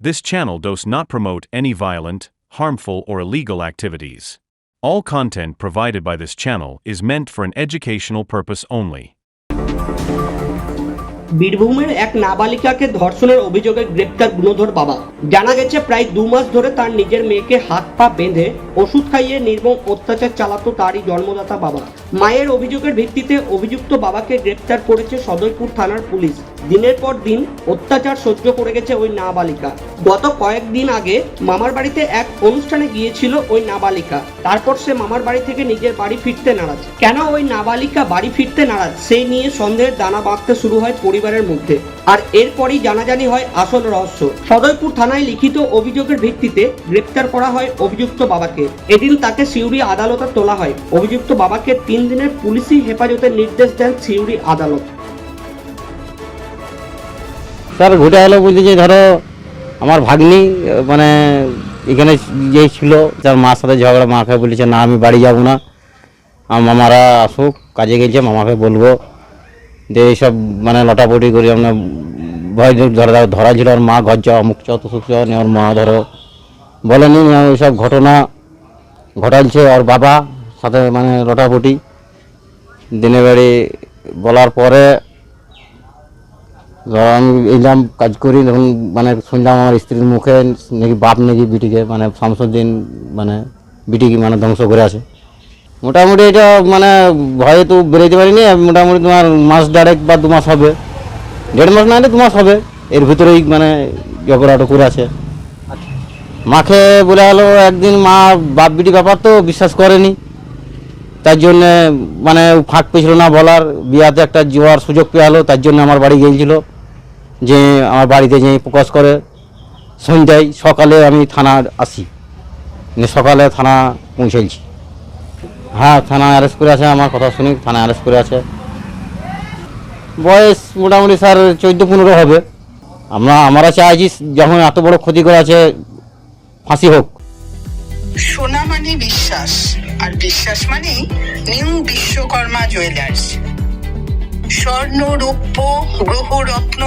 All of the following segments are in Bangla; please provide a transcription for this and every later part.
This channel does not promote any violent, harmful, or illegal activities. All content provided by this channel is meant for an educational purpose only. বীরভূমের এক নাবালিকাকে ধর্ষণের অভিযোগে গ্রেপ্তার গুণধর বাবা জানা গেছে প্রায় দু মাস ধরে তার নিজের মেয়েকে হাত পা বেঁধে ওষুধ খাইয়ে নির্মম অত্যাচার চালাতো তারই জন্মদাতা বাবা। মায়ের অভিযোগের ভিত্তিতে অভিযুক্ত বাবাকে গ্রেপ্তার করেছে সদরপুর থানার পুলিশ। দিনের পর দিন অত্যাচার সহ্য করে গেছে ওই নাবালিকা। গত কয়েকদিন আগে মামার বাড়িতে এক অনুষ্ঠানে গিয়েছিল ওই নাবালিকা। তারপর সে মামার বাড়ি থেকে নিজের বাড়ি ফিরতে নারাজ। কেন ওই নাবালিকা বাড়ি ফিরতে নারাজ? সেই নিয়ে সন্দেহের দানা বাঁধতে শুরু হয় পরিবারের মধ্যে। আর এরপরই জানাজানি হয় আসল রহস্য। সদয়পুর থানায় লিখিত অভিযোগের ভিত্তিতে গ্রেপ্তার করা হয় অভিযুক্ত বাবাকে। এদিন তাকে সিউড়ি আদালতে তোলা হয়। অভিযুক্ত বাবাকে তিন দিনের পুলিশি হেফাজতের নির্দেশ দেন সিউড়ি আদালত। স্যার, ঘটে এলো বলতে যে ধরো আমার ভাগ্নি মানে এখানে যে ছিল, তার মার সাথে ঝগড়া মাকে বলেছে, না, আমি বাড়ি যাব না। আমার মামারা আসুক, কাজে গেছে, মামাকে বলব। যে এইসব মানে লটাপটি করি, আমরা ভয় ধরা ধরা ছিল ওর মা ঘর যাওয়া, মুখ চাও তুসুক চাও ওর মা ধরো। বলেনি ওইসব ঘটনা ঘটালছে ওর বাবা সাথে মানে লটাপটি। দিনে বাড়ি বলার পরে ধরো আমি এলাম, কাজ করি, তখন মানে শুনলাম আমার স্ত্রীর মুখে নাকি বাপ নাকি বিটিকে মানে শামসুদ্দিন মানে বিটিকে মানে ধ্বংস করে আছে মোটামুটি এটা মানে ভয়ে তো বেরোতে পারিনি মোটামুটি তোমার মাস দেড়েক বা দু মাস হবে। দেড় মাস না হলে দু মাস হবে, এর ভিতরেই মানে ঝগড়াটা করে আছে। মাকে বলে হলো একদিন মা বাপ বিটি ব্যাপার তো বিশ্বাস করেনি। তার জন্য মানে ফাঁক পেছিল না বলার, বিয়াতে একটা জোয়ার সুযোগ পেয়ে হলো তার জন্য আমার বাড়ি গিয়েছিল, যে আমার বাড়িতে যে প্রকাশ করে। সন্ধ্যায় সকালে আমি থানা আসি সকালে থানা পৌঁছেছি। হ্যাঁ থানা অ্যারেস্ট করে আছে আমার কথা শুনি, থানা অ্যারেস্ট করে আছে বয়স মোটামুটি স্যার চোদ্দ পনেরো হবে। আমরা আমরা চাইছি যখন এত বড় ক্ষতি করে আছে, ফাঁসি হোক। সোনা মানে বিশ্বাস, আর বিশ্বাস মানে নিউ বিশ্বকর্মা জুয়েলার্স স্বর্ণ, রৌপ্য গ্রহরত্ন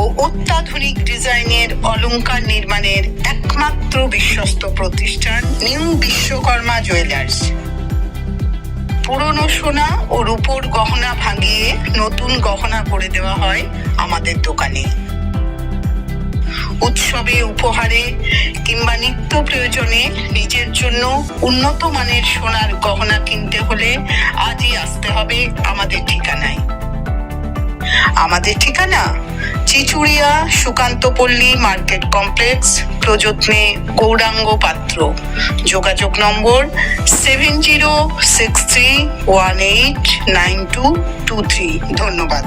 ও অত্যাধুনিক ডিজাইনের অলংকার নির্মাণের একমাত্র বিশ্বস্ত প্রতিষ্ঠান নিউ বিশ্বকর্মা জুয়েলার্স পুরনো সোনা ও রূপোর গহনা ভাঙিয়ে নতুন গহনা করে দেওয়া হয় আমাদের দোকানে। উৎসবে, উপহারে কিংবা নিত্য প্রয়োজনে নিজের জন্য উন্নত মানের সোনার গহনা কিনতে হলে আজই আসতে হবে আমাদের ঠিকানায়। আমাদের ঠিকানা চিচুড়িয়া সুকান্তপল্লী মার্কেট কমপ্লেক্স, প্রযত্নে গৌরাঙ্গ পাত্র। যোগাযোগ নম্বর seven zero six three one eight nine two two three. ধন্যবাদ।